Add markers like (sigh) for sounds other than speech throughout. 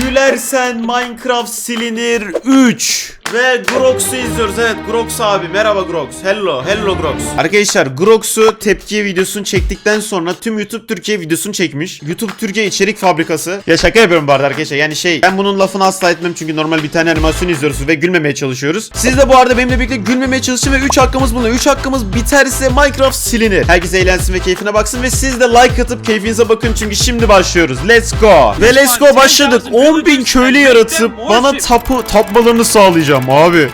Gülersen Minecraft silinir. 3 ve Grox'u izliyoruz. Evet Grox abi. Merhaba Grox. Hello. Hello Grox. Arkadaşlar Grox'u tepki videosunu çektikten sonra tüm YouTube Türkiye videosunu çekmiş. YouTube Türkiye içerik fabrikası. Ya şaka yapıyorum bu arada arkadaşlar. Yani şey ben bunun lafını asla etmem çünkü normal bir tane animasyon izliyoruz ve gülmemeye çalışıyoruz. Siz de bu arada benimle birlikte gülmemeye çalışın ve 3 hakkımız bulunuyor. 3 hakkımız biterse Minecraft silinir. Herkes eğlensin ve keyfine baksın ve siz de like atıp keyfinize bakın çünkü şimdi başlıyoruz. Let's go. Ve let's go başladık. 10.000 köylü yaratıp bana tapu tapmalarını sağlayacağım abi.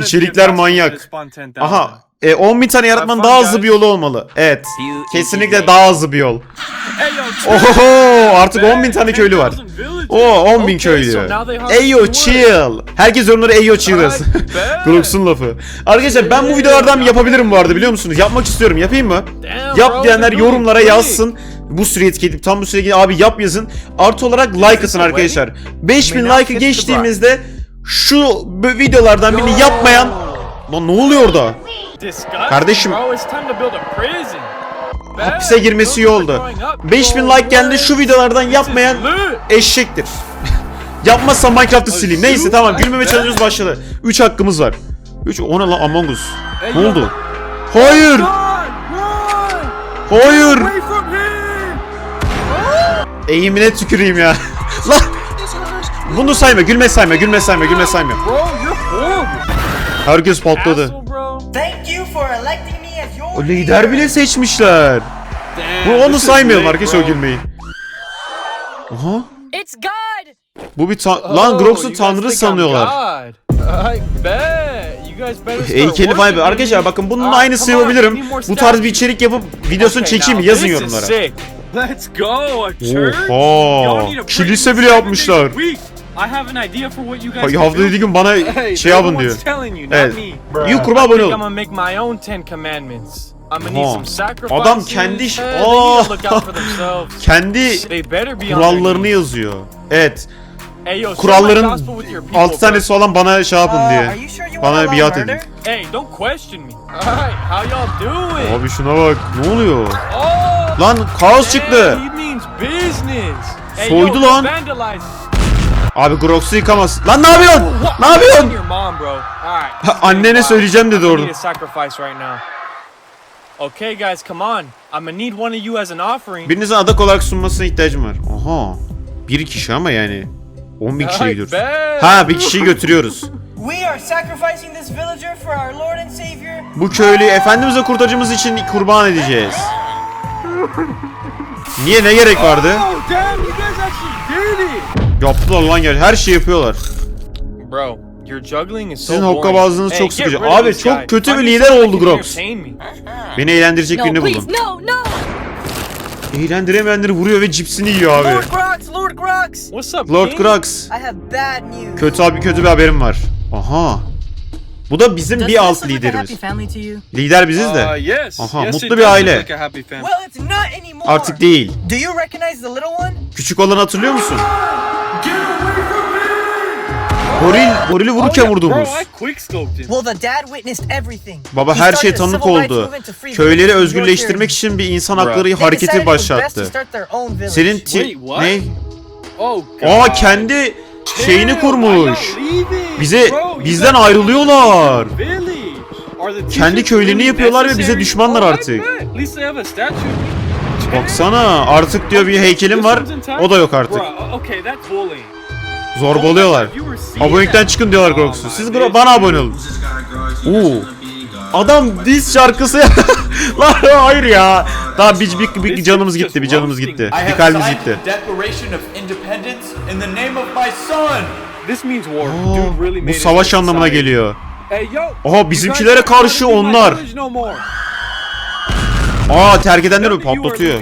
İçerikler manyak. Aha. E, 10.000 tane yaratmanın daha hızlı bir yolu olmalı. Evet. Kesinlikle daha hızlı bir yol. Oho artık 10.000 tane köylü var. Oo 10.000 köylü. Eyo chill. Herkes yorumlara Eyo chill yazsın. (laughs) Grox'un lafı. Arkadaşlar ben bu videolardan yapabilirim bu arada biliyor musunuz? Yapmak istiyorum. Yapayım mı? Yap diyenler yorumlara yazsın. Bu süreye etiketleyip tam bu süreye abi yap yazın. Artı olarak like atın arkadaşlar. 5000 like'ı geçtiğimizde şu videolardan birini yapmayan Lan ne oluyor orada? Kardeşim. Hapise girmesi iyi oldu. 5000 like geldi şu videolardan yapmayan eşektir. (laughs) Yapmazsa Minecraft'ı sileyim. Neyse tamam gülmeme challenge'ımız başladı. 3 hakkımız var. 3 o ne lan Among Us. Ne oldu? Hayır. Hayır. Eğimine tüküreyim ya. (laughs) lan. Bunu sayma, gülme sayma, gülme sayma, gülme sayma. Herkes patladı. O lider bile seçmişler. Bu onu saymayalım arkadaşlar o gülmeyi. Aha. It's God! Bu bir ta- lan Grox'u tanrı sanıyorlar. Heykeli falan yapıyor. Arkadaşlar bakın bunun aynısı yapabilirim. Bu tarz bir içerik yapıp videosunu çekeyim? Yazın yorumlara. Let's go, a church. Oha. Kilise bile yapmışlar. I have an idea for what you guys Ay, can Hafta do. dediği gün bana Hey, şey yapın diyor. telling you, not Evet. me. YouTube'a abone I'm gonna make my own Ten Commandments. I'm gonna need Aha. some sacrifices. Adam kendi themselves. (laughs) Kendi kurallarını yazıyor. Evet. Hey, yo, Kuralların gospel with your people, 6 bro. tanesi olan bana şey yapın diye. you you Bana biat edin. Hey, don't question me. How y'all doing? Abi şuna bak. Ne oluyor? Oh! Lan kaos Hey, çıktı. he means business. Hey, Soydu yo, lan. Abi Grox'u yıkamaz. Lan ne yapıyorsun? Ne yapıyorsun? Annene söyleyeceğim dedi orada. Okay, guys, come on. I'm gonna need one of you as an offering. Birinizin adak olarak sunmasına ihtiyacım var. Aha. Bir kişi ama yani. 10 bin kişiye gidiyoruz. Ha bir kişiyi götürüyoruz. (laughs) We are sacrificing this villager for our Lord and Savior. Bu köylüyü Efendimiz ve kurtarıcımız için kurban edeceğiz. (laughs) Niye ne gerek vardı? Yaptılar lan gel. Her şeyi yapıyorlar. Bro, your juggling is so Sizin hokkabazlığınız Hey, çok sıkıcı. Abi çok guy. kötü bir lider oldu Grox. Beni eğlendirecek No, birini buldum. no, no! Eğlendiremeyenleri vuruyor ve cipsini yiyor abi. Lord Grox, Lord Grox. What's up, Lord? Grox. Kötü abi kötü bir haberim var. Aha. Bu da bizim bir this alt look like a happy liderimiz. family to you? Lider biziz de. Uh, yes. Aha, yes, mutlu bir does aile. look like a happy family. Well, it's not anymore. Artık değil. Do you recognize the little one? Küçük olanı hatırlıyor musun? Goril, gorili Oh, vururken vurduğumuz. Bro, I quickscoped him. Well, the dad witnessed everything. Baba He her started şeye a tanık civil rights oldu. movement to free Köyleri özgürleştirmek için bir insan hakları They decided hareketi it was best to başlattı. start their own village. Senin ti- Wait, what? ne? Oh, God. Aa kendi şeyini kurmuş. Bize bizden ayrılıyorlar. Kendi köylerini yapıyorlar ve bize düşmanlar Oh, artık. Baksana artık diyor bir heykelim var. O da yok artık. Zorbalıyorlar. Seeing Abonelikten çıkın diyorlar Grox'u. Siz bro- bana abone olun. Oo. Adam diz şarkısı (laughs) Lan hayır ya. Daha bir, bir, bir canımız gitti, bir canımız gitti. Bir kalbimiz gitti. Aa, bu savaş anlamına geliyor. You bizimkilere karşı onlar. Aa terk you are patlatıyor.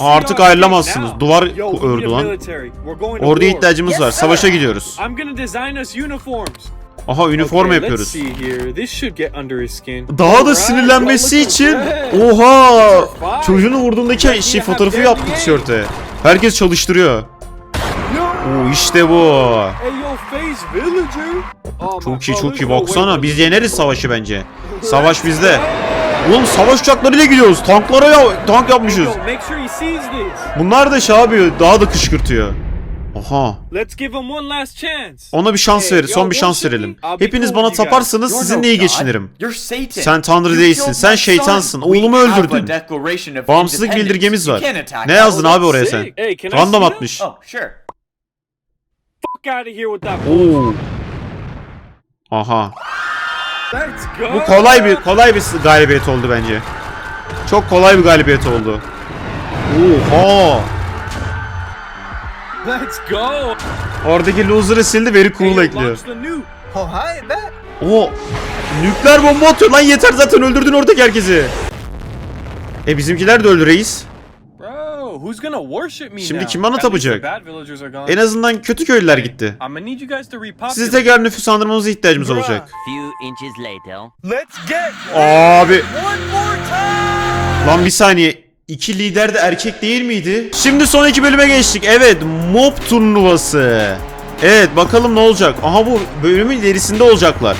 Artık ayrılamazsınız. Duvar ördü lan. Orduya ihtiyacımız var. Savaşa gidiyoruz. Aha üniforma Okay, yapıyoruz. Daha da sinirlenmesi için oha çocuğunu vurduğundaki şey fotoğrafı yaptı tişörte. Herkes çalıştırıyor. Yo, Oo işte bu. Oh, Çok iyi çok iyi baksana biz yeneriz savaşı bence. (laughs) Savaş bizde. Oğlum savaş uçaklarıyla gidiyoruz. Tanklara ya tank yapmışız. Bunlar da şey abi daha da kışkırtıyor. Oha. Let's give him one last chance. Ona bir şans Hey, ver, son yo, bir şans verelim. Hepiniz bana taparsanız sizinle iyi geçinirim. Sen Tanrı değilsin, sen şeytansın. Oğlumu öldürdün. Bağımsızlık bildirgemiz var. Ne yazdın abi oraya sen? Random atmış. Oh, sure. Fuck out of here with that. Oo. Aha. Bu kolay bir kolay bir galibiyet oldu bence. Çok kolay bir galibiyet oldu. Oha. Let's go. Oradaki loser'ı sildi, very cool ekliyor. launch the nuke. Oh, hi, bet. O nükleer bomba atıyor lan yeter zaten öldürdün oradaki herkesi. E bizimkiler de öldü reis. Bro, who's gonna worship me Şimdi kim bana tapacak? bad villagers are gone. En azından kötü köylüler gitti. I'm gonna need you guys to repopulate. Sizi tekrar nüfus andırmanıza ihtiyacımız olacak. Few inches later. Let's get Abi lan bir saniye. İki lider de erkek değil miydi? Şimdi son iki bölüme geçtik. Evet mob turnuvası. Evet bakalım ne olacak. Aha bu bölümün ilerisinde olacaklar.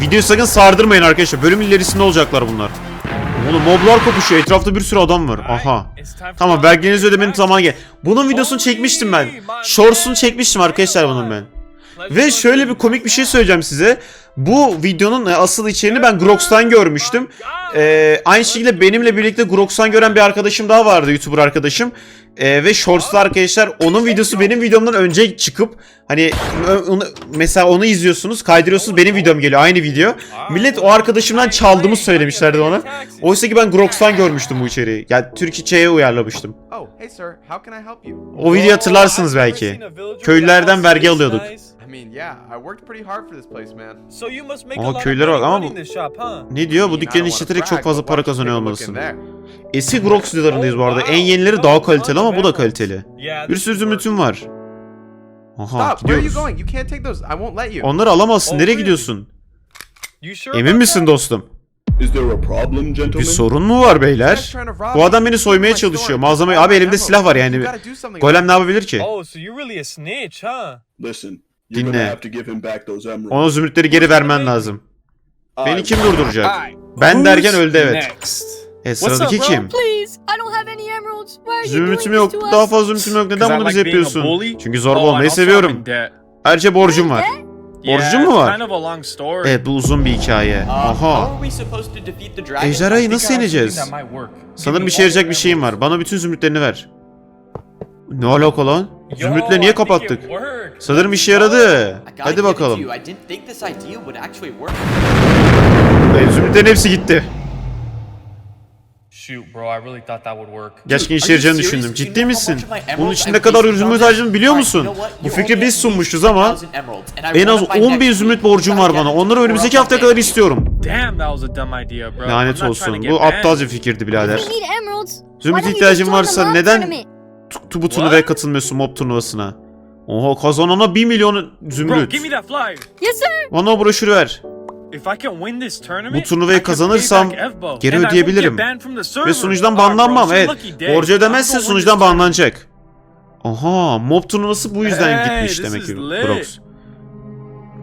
Videoyu sakın sardırmayın arkadaşlar. Bölümün ilerisinde olacaklar bunlar. Oğlum moblar kopuşuyor. Etrafta bir sürü adam var. Aha. Tamam verginizi ödemenin zamanı gel. Bunun videosunu çekmiştim ben. Shorts'unu çekmiştim arkadaşlar bunun ben. Ve şöyle bir komik bir şey söyleyeceğim size. Bu videonun e, asıl içeriğini ben Grox'tan görmüştüm. Ee, aynı şekilde benimle birlikte Grox'tan gören bir arkadaşım daha vardı YouTuber arkadaşım. Ee, ve Shorts'ta arkadaşlar onun videosu benim videomdan önce çıkıp hani onu, mesela onu izliyorsunuz kaydırıyorsunuz benim videom geliyor aynı video. Millet o arkadaşımdan çaldığımı söylemişlerdi ona. Oysa ki ben Grox'tan görmüştüm bu içeriği. Yani Türkçe'ye uyarlamıştım. Oh? O videoyu hatırlarsınız belki. Köylülerden vergi alıyorduk. Mean, yeah, I worked pretty hard for this place, man. So you must make Aha, a lot of köylere money bak ama running this shop, huh? Ne diyor? Bu dükkanı işleterek çok fazla para kazanıyor olmalısın. Eski Grox videolarındayız bu arada. En yenileri daha kaliteli ama bu da kaliteli. Yeah. Bir this sürü is work. zümrütüm var. Aha Stop! Where are you gidiyoruz. going? You can't take those. I won't let you. Onları alamazsın. Oh, Nereye gidiyorsun? You sure Emin about misin that? dostum? Is there a problem, Bir gentlemen? sorun mu var beyler? Bu adam beni soymaya çalışıyor. Malzeme abi elimde silah var yani. Golem ne yapabilir ki? Oh, so you're really a snitch, huh? Listen, you're Dinle. gonna have to give him back those emeralds. Ona zümrütleri geri vermen lazım. Beni kim durduracak? Ben derken öldü evet. E sıradaki kim? Please, I don't have any emeralds. Why are you Zümrütüm doing yok. us? Daha fazla zümrütüm yok. Neden bunu bize yapıyorsun? Çünkü zorba Oh, olmayı seviyorum. Ayrıca borcum var. Yeah, Borcun mu var? Evet bu uzun bir hikaye. Uh, Aha. Ejderhayı nasıl yeneceğiz? Sanırım işe yarayacak bir şeyim var. Bana bütün zümrütlerini ver. Ne alaka lan? Zümrütle niye kapattık? Sanırım işe yaradı. Hadi bakalım. Evet, zümrütlerin hepsi gitti. Shoot, bro, I really thought that would work. Gerçekten işe yarayacağını düşündüm. Ciddi misin? Bunun için ne kadar zümrüt on harcadığını biliyor musun? Bu fikri biz sunmuşuz ama 2,000 emeralds, and I en az want it by 10 bin zümrüt borcum var bana. Onları önümüzdeki haftaya kadar istiyorum. Damn, that was a dumb idea, bro. I'm Lanet olsun. Bu aptalca bir fikirdi birader. Zümrüt ihtiyacın varsa neden bu turnuvaya katılmıyorsun mob turnuvasına? Oha kazanana 1 milyon Bro, zümrüt. give me that flyer. Yes, sir. Bana o broşürü ver. If I can win this tournament, Bu turnuvayı I can kazanırsam pay back Evbo, geri and I won't ödeyebilirim. get banned from the server. Ve sunucudan bro, banlanmam. Evet. lucky day. Borcu I'm ödemezse gonna win sunucudan this tournament. banlanacak. Aha mob turnuvası bu yüzden Hey, gitmiş this demek is ki lit. Brox.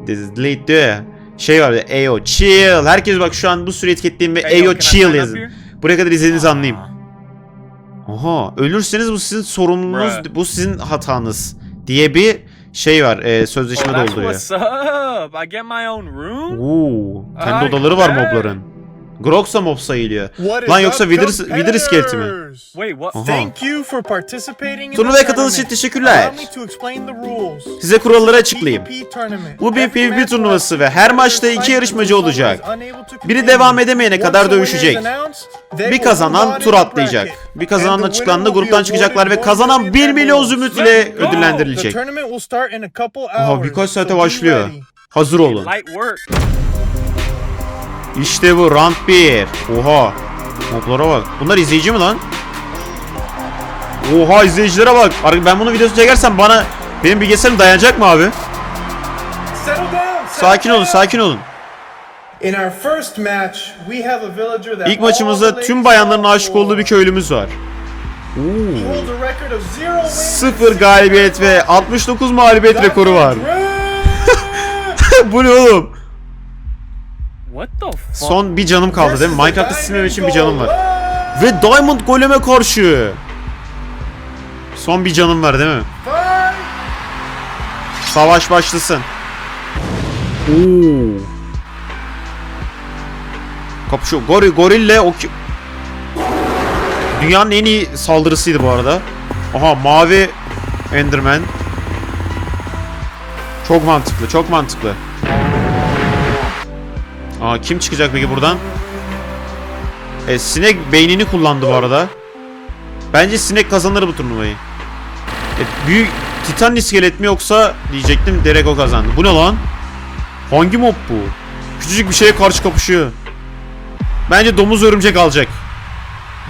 This is lit diyor ya. Şey var ya Eyo chill. Herkes bak şu an bu süre etiketleyeyim ve Hey, yo, Eyo can I chill sign up yazın. here? Buraya kadar izlediğinizi anlayayım. Aha ölürseniz bu sizin sorumluluğunuz, Bruh. bu sizin hatanız diye bir şey var e, Oh, my own room. Oo, kendi odaları var mobların. Grox da mob sayılıyor. Lan yoksa Wither, Wither iskeleti mi? competitors? Wait, what? Aha. Thank you for participating in Turnuvaya katıldığınız için teşekkürler. Size kuralları açıklayayım. Bu bir PvP turnuvası ve her maçta iki yarışmacı olacak. Biri devam edemeyene kadar dövüşecek. Bir kazanan tur atlayacak. Bir kazanan will gruptan çıkacaklar ve kazanan one 1 million milyon zümrüt ile ödüllendirilecek. tournament will start in a couple hours. Aha birkaç saate başlıyor. Hazır olun. İşte bu round 1. Oha. Moblara bak. Bunlar izleyici mi lan? Oha izleyicilere bak. Ben bunun videosunu çekersem bana benim bilgisayarım dayanacak mı abi? Sakin olun, sakin olun. İlk maçımızda tüm bayanların aşık olduğu bir köylümüz var. Wins Sıfır galibiyet ve six 69 mağlubiyet rekoru var. (laughs) Bu ne oğlum? What the fuck? Son bir canım kaldı değil mi? the silmem için bir canım var. Ve Diamond Golem'e karşı. Son bir canım var değil mi? Savaş başlasın. Oo. Kapışıyor. Goril, gorille o ki- Dünyanın en iyi saldırısıydı bu arada. Aha mavi Enderman. Çok mantıklı, çok mantıklı. Aa kim çıkacak peki buradan? E, sinek beynini kullandı bu arada. Bence sinek kazanır bu turnuvayı. E, büyük Titan iskelet mi yoksa diyecektim direkt o kazandı. Bu ne lan? Hangi mob bu? Küçücük bir şeye karşı kapışıyor. Bence domuz örümcek alacak. (laughs)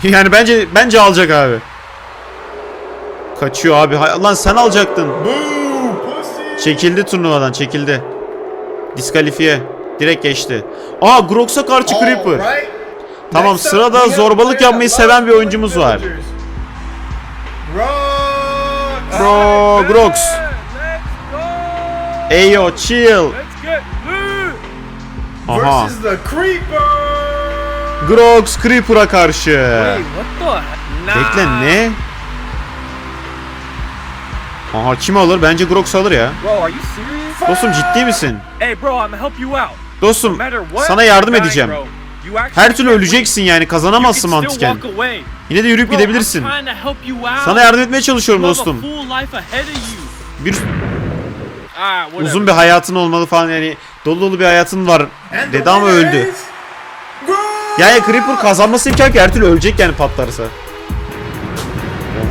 Yani bence bence alacak abi. Kaçıyor abi. Hay- Lan sen alacaktın. Çekildi turnuvadan çekildi. Diskalifiye. Direkt geçti. Aa Grox'a karşı Creeper. Tamam sırada zorbalık yapmayı seven bir oyuncumuz var. Bro Grox. Eyo chill. Aha. Grox Creeper'a karşı. Bekle ne? Aha kim alır? Bence Grox alır ya. Dostum ciddi misin? Hey, bro, I'm gonna help you out. Dostum sana yardım edeceğim. Her türlü öleceksin yani kazanamazsın mantıken. Yine de yürüyüp gidebilirsin. Sana yardım etmeye çalışıyorum dostum. Bir Ah, uzun bir hayatın olmalı falan yani dolu dolu bir hayatın var dedi ama öldü. Yani Creeper kazanması imkan ki her türlü ölecek yani patlarsa.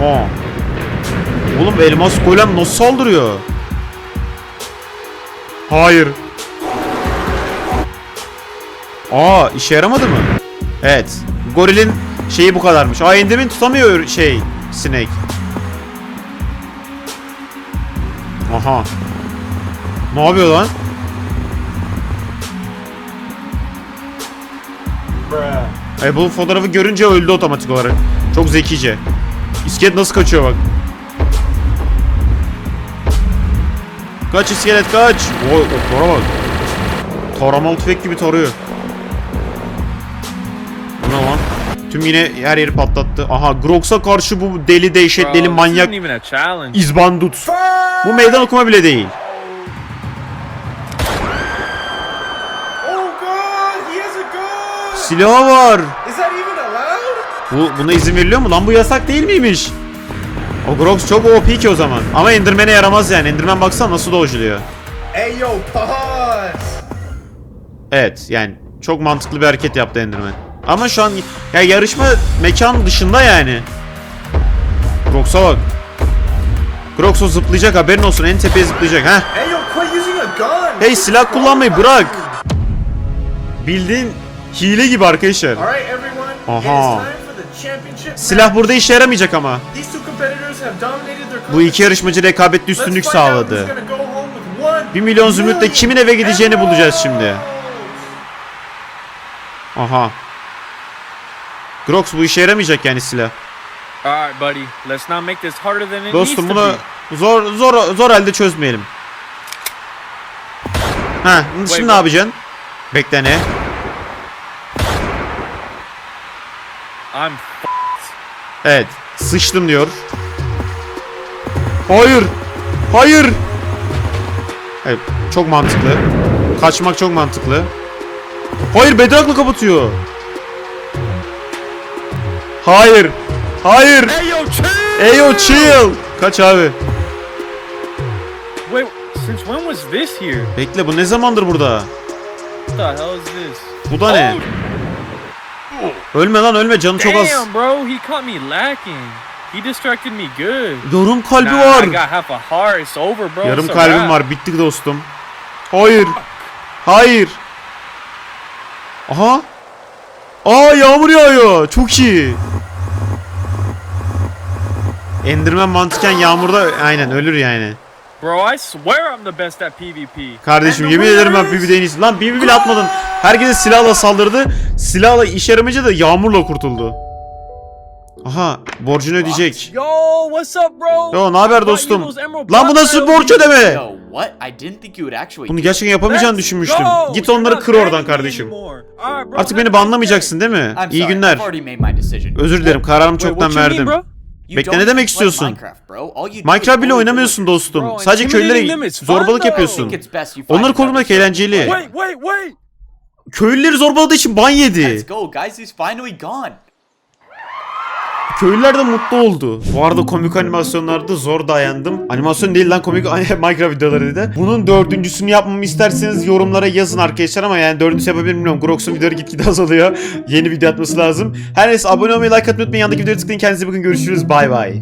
Oha. Oğlum elmas golem nasıl saldırıyor? Hayır. Aa işe yaramadı mı? Evet. Gorilin şeyi bu kadarmış. Aa Enderman tutamıyor şey sinek. Aha. Ne yapıyor lan? E bu fotoğrafı görünce öldü otomatik olarak. Çok zekice. İskelet nasıl kaçıyor bak. Kaç iskelet kaç. Oy tora bak. Taramalı tüfek gibi tarıyor. Tüm yine her yeri patlattı. Aha Grox'a karşı bu deli dehşet deli manyak. İzbandut. Bu meydan okuma bile değil. Oh! Silahı var. Bu buna izin veriliyor mu? Lan bu yasak değil miymiş? O Grox çok OP ki o zaman. Ama Enderman'e yaramaz yani. Enderman baksana nasıl dojluyor. Hey yo, pause! Evet yani çok mantıklı bir hareket yaptı Enderman. Ama şu an ya yarışma mekan dışında yani. Grox'a bak. O zıplayacak haberin olsun en tepeye zıplayacak ha. Hey silah kullanmayı bırak. Bildiğin hile gibi arkadaşlar. Aha. Silah burada işe yaramayacak ama. Bu iki yarışmacı rekabetli üstünlük sağladı. 1 milyon zümrütle kimin eve gideceğini bulacağız şimdi. Aha. Grox bu işe yaramayacak yani silah. Alright, buddy. Let's not make this harder than it Dostum needs to bunu zor zor zor halde çözmeyelim. Ha, şimdi Wait, ne what? yapacaksın? Bekle ne? I'm Evet, sıçtım diyor. Hayır. Hayır. Evet, çok mantıklı. Kaçmak çok mantıklı. Hayır, bedrakla kapatıyor. Hayır. Hayır. Hey yo, chill! Eyo chill. Kaç abi. Wait, since when was this here? Bekle bu ne zamandır burada? What the hell is this? Bu da ne? Ölme lan ölme canı çok az. Damn, bro, he caught me lacking. He distracted me good. Yarım kalbi Nah, var. I got half a heart. It's over, bro. Yarım a kalbim var. Bittik dostum. Hayır. Hayır. Aha. Aa yağmur yağıyor. Çok iyi. Enderman mantıken yağmurda aynen ölür yani. Bro, I swear I'm the best at PvP. Kardeşim yemin ederim ben PvP'de en iyisi. Lan PvP bile atmadın. Herkese silahla saldırdı. Silahla işe yaramayınca da yağmurla kurtuldu. Aha borcunu ödeyecek. Yo, what's up, bro? Yo ne haber dostum? Lan bu nasıl borç ödeme? Yo, what? I didn't think you would actually. Bunu gerçekten yapamayacağını düşünmüştüm. Git onları kır oradan kardeşim. Artık beni banlamayacaksın değil mi? İyi günler. Özür dilerim kararımı çoktan verdim. Bekle ne demek istiyorsun? Minecraft, bile oynamıyorsun dostum. Sadece köylülere zorbalık yapıyorsun. Onları korumak eğlenceli. Köylüleri zorbaladığı için ban yedi. Let's go, guys. He's finally gone. Köylüler de mutlu oldu. Bu arada komik animasyonlarda zor dayandım. Animasyon değil lan komik (laughs) Minecraft videoları dedi. Bunun dördüncüsünü yapmamı isterseniz yorumlara yazın arkadaşlar ama yani dördüncüsü yapabilir bilmiyorum. Grox'un videoları gitgide azalıyor. (laughs) Yeni video atması lazım. Her neyse abone olmayı, like atmayı unutmayın. Yandaki videoyu tıklayın. Kendinize bakın. Görüşürüz. Bay bay.